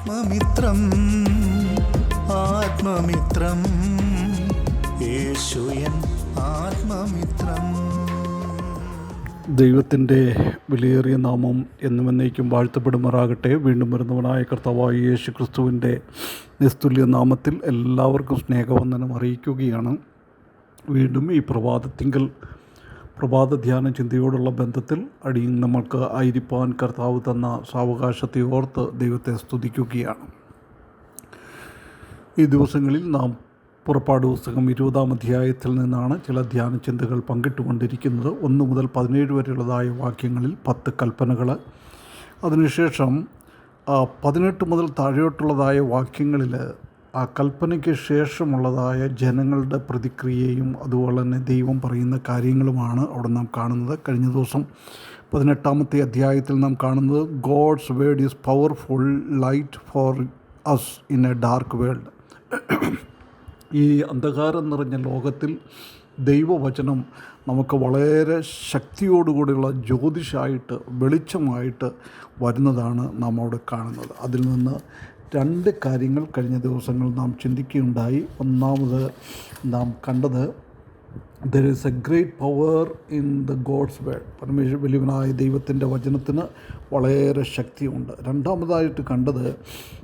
ആത്മമിത്രം ആത്മമിത്രം. യേശുയൻ ആത്മമിത്രം. ദൈവത്തിന്റെ വിലയേറിയ നാമം എന്നും എന്നേക്കും വാഴ്ത്തപ്പെടുമാറാകട്ടെ. വീണ്ടും വരുന്നവനായ കർത്താവായ യേശു ക്രിസ്തുവിന്റെ നിസ്തുല്യ നാമത്തിൽ എല്ലാവർക്കും സ്നേഹവന്ദനം അറിയിക്കുകയാണ്. വീണ്ടും ഈ പ്രഭാതത്തിങ്കൽ പ്രഭാത ധ്യാന ചിന്തയോടുള്ള ബന്ധത്തിൽ അടിയും നമ്മൾക്ക് ആയിരിപ്പാൻ കർത്താവ് തന്ന സാവകാശത്തെ ഓർത്ത് ദൈവത്തെ സ്തുതിക്കുകയാണ്. ഈ ദിവസങ്ങളിൽ നാം പുറപ്പാട് പുസ്തകം ഇരുപതാം അധ്യായത്തിൽ നിന്നാണ് ചില ധ്യാന ചിന്തകൾ പങ്കിട്ടുകൊണ്ടിരിക്കുന്നത്. ഒന്ന് മുതൽ പതിനേഴ് വരെയുള്ളതായ വാക്യങ്ങളിൽ പത്ത് കൽപ്പനകൾ. അതിനുശേഷം പതിനെട്ട് മുതൽ താഴെയോട്ടുള്ളതായ വാക്യങ്ങളിൽ ആ കൽപ്പനയ്ക്ക് ശേഷമുള്ളതായ ജനങ്ങളുടെ പ്രതിക്രിയയും അതുപോലെ തന്നെ ദൈവം പറയുന്ന കാര്യങ്ങളുമാണ് അവിടെ നാം കാണുന്നത്. കഴിഞ്ഞ ദിവസം പതിനെട്ടാമത്തെ അധ്യായത്തിൽ നാം കാണുന്നത് God's word is powerful light for us in a dark world ഈ അന്ധകാരം നിറഞ്ഞ ലോകത്തിൽ ദൈവവചനം നമുക്ക് വളരെ ശക്തിയോടുകൂടിയുള്ള ജ്യോതിഷായിട്ട് വെളിച്ചമായിട്ട് വരുന്നതാണ് നാം അവിടെ കാണുന്നത്. അതിൽ നിന്ന് രണ്ട് കാര്യങ്ങൾ കഴിഞ്ഞ ദിവസങ്ങൾ നാം ചിന്തിക്കുകയുണ്ടായി. ഒന്നാമത് നാം കണ്ടത് there is a great power in the God's word Parameshwara വലിയവനായ ദൈവത്തിന്റെ വചനത്തിന് വളരെ ശക്തിയുണ്ട്. രണ്ടാമതായിട്ട് കണ്ടത്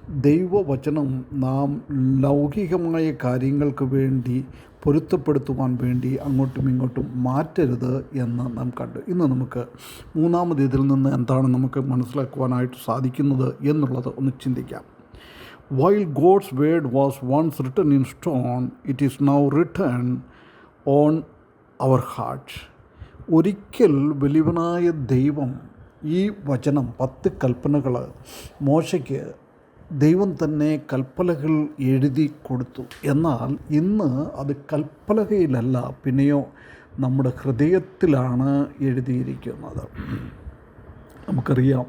ദൈവവചനം നാം ലൗകികമായ കാര്യങ്ങൾക്ക് വേണ്ടി പൊരുത്തപ്പെടുത്തുവാൻ വേണ്ടി അങ്ങോട്ടും ഇങ്ങോട്ടും മാറ്റരുത് എന്ന് നാം കണ്ടു. ഇന്ന് നമുക്ക് മൂന്നാമത് ഇതിൽ നിന്ന് എന്താണ് നമുക്ക് മനസ്സിലാക്കുവാനായിട്ട് സാധിക്കുന്നത് എന്നുള്ളത് ഒന്ന് ചിന്തിക്കാം. While God's word was once written in stone, it is now written on our heart. ഒരിക്കൽ വലിയവനായ ദൈവം ഈ വചനം പത്ത് കൽപ്പനകൾ മോശയ്ക്ക് ദൈവം തന്നെ കൽപ്പലകൾ എഴുതി കൊടുത്തു എന്നാൽ ഇന്ന് അത് കൽപ്പലകയിലല്ല പിന്നെയോ നമ്മുടെ ഹൃദയത്തിലാണ് എഴുതിയിരിക്കുന്നത് നമുക്കറിയാം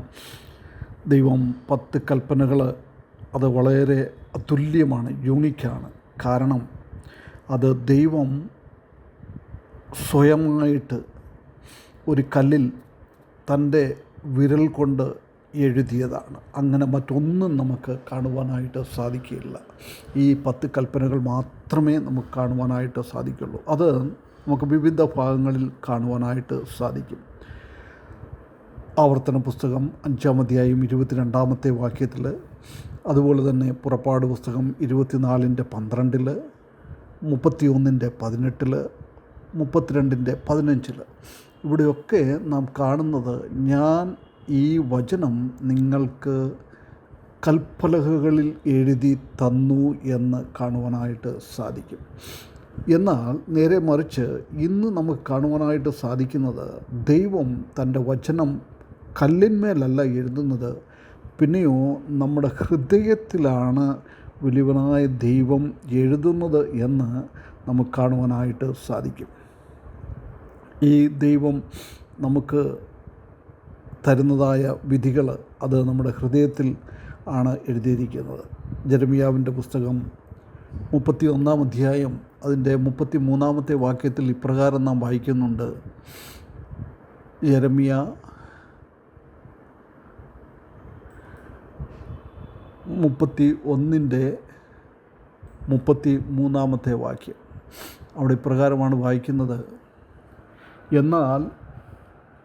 ദൈവം പത്ത് കൽപ്പനകൾ അത് വളരെ അതുല്യമാണ് യൂണിക്കാണ് കാരണം അത് ദൈവം സ്വയമായിട്ട് ഒരു കല്ലിൽ തന്റെ വിരൽ കൊണ്ട് എഴുതിയതാണ്. അങ്ങനെ മറ്റൊന്നും നമുക്ക് കാണുവാനായിട്ട് സാധിക്കില്ല ഈ പത്ത് കൽപ്പനകൾ മാത്രമേ നമുക്ക് കാണുവാനായിട്ട് സാധിക്കുള്ളൂ. അത് നമുക്ക് വിവിധ ഭാഗങ്ങളിൽ കാണുവാനായിട്ട് സാധിക്കും. ആവർത്തന പുസ്തകം അഞ്ചാം അധ്യായം ഇരുപത്തിരണ്ടാമത്തെ വാക്യത്തിൽ അതുപോലെ തന്നെ പുറപ്പാട് പുസ്തകം ഇരുപത്തിനാലിന്റെ പന്ത്രണ്ടിൽ മുപ്പത്തിയൊന്നിന്റെ പതിനെട്ടിൽ മുപ്പത്തിരണ്ടിന്റെ പതിനഞ്ചിൽ ഇവിടെയൊക്കെ നാം കാണുന്നത് ഞാൻ ഈ വചനം നിങ്ങൾക്ക് കൽപ്പലകകളിൽ എഴുതി തന്നു എന്ന് കാണുവാനായിട്ട് സാധിക്കും. എന്നാൽ നേരെ മറിച്ച് ഇന്ന് നമുക്ക് കാണുവാനായിട്ട് സാധിക്കുന്നത് ദൈവം തന്റെ വചനം കല്ലിന്മേലല്ല എഴുതുന്നത്. പിന്നെയോ നമ്മുടെ ഹൃദയത്തിലാണ് വലിയവനായ ദൈവം എഴുതുന്നത് എന്ന് നമുക്ക് കാണുവാനായിട്ട് സാധിക്കും. ഈ ദൈവം നമുക്ക് തരുന്നതായ വിധികൾ അത് നമ്മുടെ ഹൃദയത്തിൽ ആണ് എഴുതിയിരിക്കുന്നത്. ജരമിയാവിന്റെ പുസ്തകം മുപ്പത്തി ഒന്നാം അധ്യായം അതിന്റെ മുപ്പത്തി മൂന്നാമത്തെ വാക്യത്തിൽ ഇപ്രകാരം നാം വായിക്കുന്നുണ്ട്. യരമിയ മുപ്പത്തി ഒന്നിന്റെ മുപ്പത്തി മൂന്നാമത്തെ വാക്യം. അവിടെ ഇപ്രകാരമാണ് വായിക്കുന്നത്. എന്നാൽ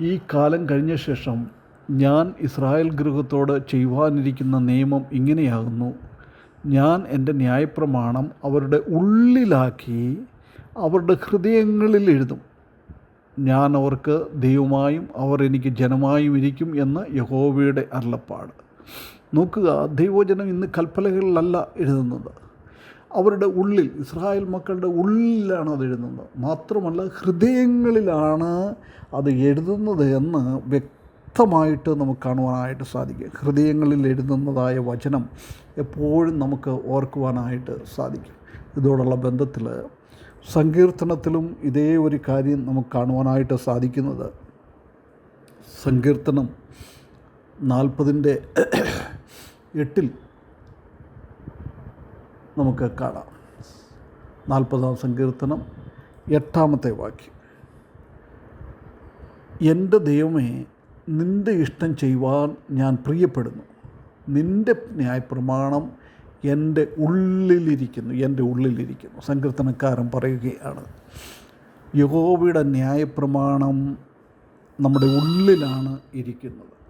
ഈ കാലം കഴിഞ്ഞ ശേഷം ഞാൻ ഇസ്രായേൽ ഗൃഹത്തോട് ചെയ്യുവാനിരിക്കുന്ന നിയമം ഇങ്ങനെയാകുന്നു. ഞാൻ എന്റെ ന്യായപ്രമാണം അവരുടെ ഉള്ളിലാക്കി അവരുടെ ഹൃദയങ്ങളിൽ എഴുതും. ഞാൻ അവർക്ക് ദൈവമായും അവർ എനിക്ക് ജനമായും ഇരിക്കും എന്ന് യഹോവയുടെ അരുളപ്പാട്. നോക്കുക ദൈവോചനം ഇന്ന് കൽപ്പലകളിലല്ല എഴുതുന്നത്. അവരുടെ ഉള്ളിൽ ഇസ്രായേൽ മക്കളുടെ ഉള്ളിലാണ് അത് എഴുതുന്നത്. മാത്രമല്ല ഹൃദയങ്ങളിലാണ് അത് എഴുതുന്നത് എന്ന് വ്യക്തമായിട്ട് നമുക്ക് കാണുവാനായിട്ട് സാധിക്കും. ഹൃദയങ്ങളിൽ എഴുതുന്നതായ വചനം എപ്പോഴും നമുക്ക് ഓർക്കുവാനായിട്ട് സാധിക്കും. ഇതോടുള്ള ബന്ധത്തിൽ സങ്കീർത്തനത്തിലും ഇതേ ഒരു കാര്യം നമുക്ക് കാണുവാനായിട്ട് സാധിക്കുന്നത്. സങ്കീർത്തനം നാൽപ്പതിന്റെ എട്ടിൽ നമുക്ക് കാണാം. നാൽപ്പതാം സങ്കീർത്തനം എട്ടാമത്തെ വാക്യം. എന്റെ ദൈവമേ നിന്റെ ഇഷ്ടം ചെയ്യുവാൻ ഞാൻ പ്രിയപ്പെടുന്നു. നിന്റെ ന്യായപ്രമാണം എന്റെ ഉള്ളിലിരിക്കുന്നു എന്റെ ഉള്ളിലിരിക്കുന്നു. സങ്കീർത്തനക്കാരൻ പറയുകയാണ് യഹോവയുടെ ന്യായപ്രമാണം നമ്മുടെ ഉള്ളിലാണ് ഇരിക്കുന്നത്.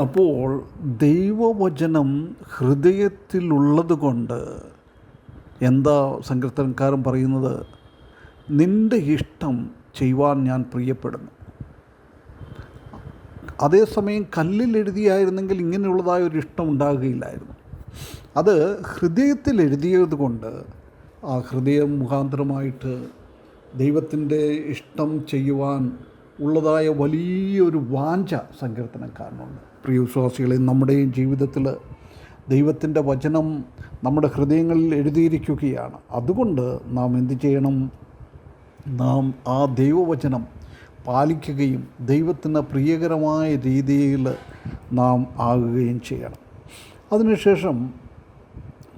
അപ്പോൾ ദൈവവചനം ഹൃദയത്തിലുള്ളത് കൊണ്ട് എന്താ സങ്കീർത്തനക്കാരൻ പറയുന്നത്? നിന്റെ ഇഷ്ടം ചെയ്യുവാൻ ഞാൻ പ്രിയപ്പെടുന്നു. അതേസമയം കല്ലിൽ എഴുതിയായിരുന്നെങ്കിൽ ഇങ്ങനെയുള്ളതായ ഒരു ഇഷ്ടം ഉണ്ടാകുകയില്ലായിരുന്നു. അത് ഹൃദയത്തിൽ എഴുതിയത് കൊണ്ട് ആ ഹൃദയം മുഖാന്തരമായിട്ട് ദൈവത്തിന്റെ ഇഷ്ടം ചെയ്യുവാൻ ഉള്ളതായ വലിയൊരു വാഞ്ച സങ്കീർത്തനക്കാരനുണ്ട്. പ്രിയ വിശ്വാസികളെ നമ്മുടെയും ജീവിതത്തിൽ ദൈവത്തിന്റെ വചനം നമ്മുടെ ഹൃദയങ്ങളിൽ എഴുതിയിരിക്കുകയാണ്. അതുകൊണ്ട് നാം എന്ത് ചെയ്യണം? നാം ആ ദൈവവചനം പാലിക്കുകയും ദൈവത്തിന് പ്രിയകരമായ രീതിയിൽ നാം ആകുകയും ചെയ്യണം. അതിനുശേഷം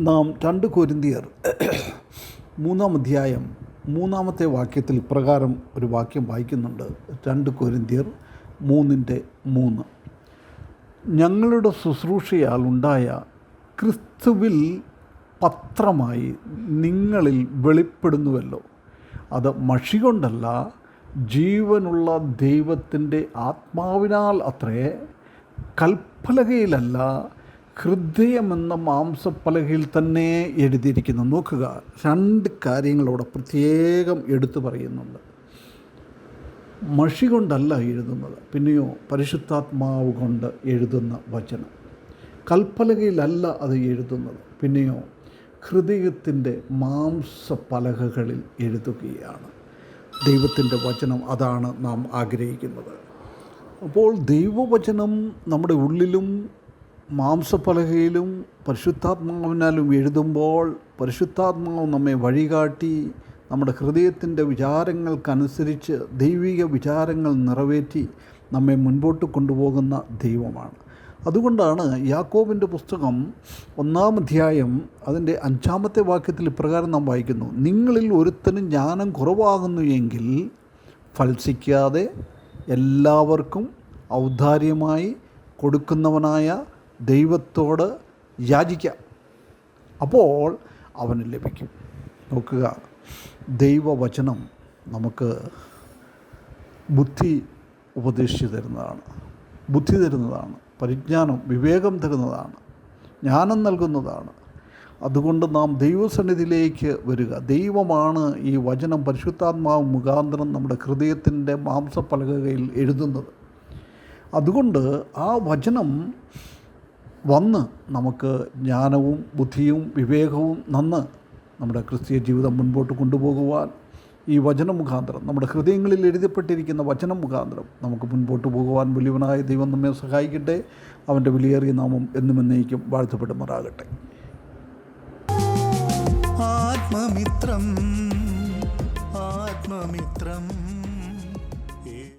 നാം രണ്ട് കൊരിന്തിയർ മൂന്നാം അധ്യായം മൂന്നാമത്തെ വാക്യത്തിൽ ഇപ്രകാരം ഒരു വാക്യം വായിക്കുന്നുണ്ട്. രണ്ട് കൊരിന്തിയർ മൂന്നിന്റെ മൂന്ന്. ഞങ്ങളുടെ ശുശ്രൂഷയാൽ ഉണ്ടായ ക്രിസ്തുവിൽ പത്രമായി നിങ്ങളിൽ വെളിപ്പെടുന്നുവല്ലോ. അത് മഷി കൊണ്ടല്ല ജീവനുള്ള ദൈവത്തിന്റെ ആത്മാവിനാൽ അത്രേ. കൽപ്പലകയിലല്ല ഹൃദയമെന്ന മാംസപ്പലകയിൽ തന്നെ എഴുതിയിരിക്കുന്നു. നോക്കുക രണ്ട് കാര്യങ്ങളോടെ പ്രത്യേകം എടുത്തു പറയുന്നുണ്ട്. മഷി കൊണ്ടല്ല എഴുതുന്നത് പിന്നെയോ പരിശുദ്ധാത്മാവ് കൊണ്ട് എഴുതുന്ന വചനം. കൽപ്പലകയിലല്ല അത് എഴുതുന്നത് പിന്നെയോ ഹൃദയത്തിന്റെ മാംസപ്പലകകളിൽ എഴുതുകയാണ്. ദൈവത്തിന്റെ വചനം അതാണ് നാം ആഗ്രഹിക്കുന്നത്. അപ്പോൾ ദൈവവചനം നമ്മുടെ ഉള്ളിലും മാംസപ്പലകയിലും പരിശുദ്ധാത്മാവിനാലും എഴുതുമ്പോൾ പരിശുദ്ധാത്മാവ് നമ്മെ വഴികാട്ടി നമ്മുടെ ഹൃദയത്തിന്റെ വിചാരങ്ങൾക്കനുസരിച്ച് ദൈവിക വിചാരങ്ങൾ നിറവേറ്റി നമ്മെ മുൻപോട്ട് കൊണ്ടുപോകുന്ന ദൈവമാണ്. അതുകൊണ്ടാണ് യാക്കോബിന്റെ പുസ്തകം ഒന്നാം അധ്യായം അതിന്റെ അഞ്ചാമത്തെ വാക്യത്തിൽ ഇപ്രകാരം നാം വായിക്കുന്നു. നിങ്ങളിൽ ഒരുത്തനും ജ്ഞാനം കുറവാകുന്നു എങ്കിൽ ഫൽസിക്കാതെ എല്ലാവർക്കും ഔദാര്യമായി കൊടുക്കുന്നവനായ ദൈവത്തോട് യാചിക്കാം. അപ്പോൾ അവന് ലഭിക്കും. നോക്കുക. ദൈവവചനം നമുക്ക് ബുദ്ധി ഉപദേശിച്ചു തരുന്നതാണ്. ബുദ്ധി തരുന്നതാണ്. പരിജ്ഞാനം വിവേകം തരുന്നതാണ്. ജ്ഞാനം നൽകുന്നതാണ്. അതുകൊണ്ട് നാം ദൈവസന്നിധിയിലേക്ക് വരിക. ദൈവമാണ് ഈ വചനം പരിശുദ്ധാത്മാവ് മുഖാന്തരം നമ്മുടെ ഹൃദയത്തിന്റെ മാംസപ്പലകയിൽ എഴുതുന്നത്. അതുകൊണ്ട് ആ വചനം വന്ന് നമുക്ക് ജ്ഞാനവും ബുദ്ധിയും വിവേകവും നന്ന് നമ്മുടെ ക്രിസ്തീയ ജീവിതം മുൻപോട്ട് കൊണ്ടുപോകുവാൻ ഈ വചനം മുഖാന്തരം നമ്മുടെ ഹൃദയങ്ങളിൽ എഴുതപ്പെട്ടിരിക്കുന്ന വചനം മുഖാന്തരം നമുക്ക് മുൻപോട്ട് പോകുവാൻ വലിയവനായ ദൈവം നമ്മെ സഹായിക്കട്ടെ. അവന്റെ വിലയേറിയ നാമം എന്നും എന്നേക്കും വാഴ്ത്തപ്പെടുമാറാകട്ടെ. ആത്മമിത്രം ആത്മമിത്രം.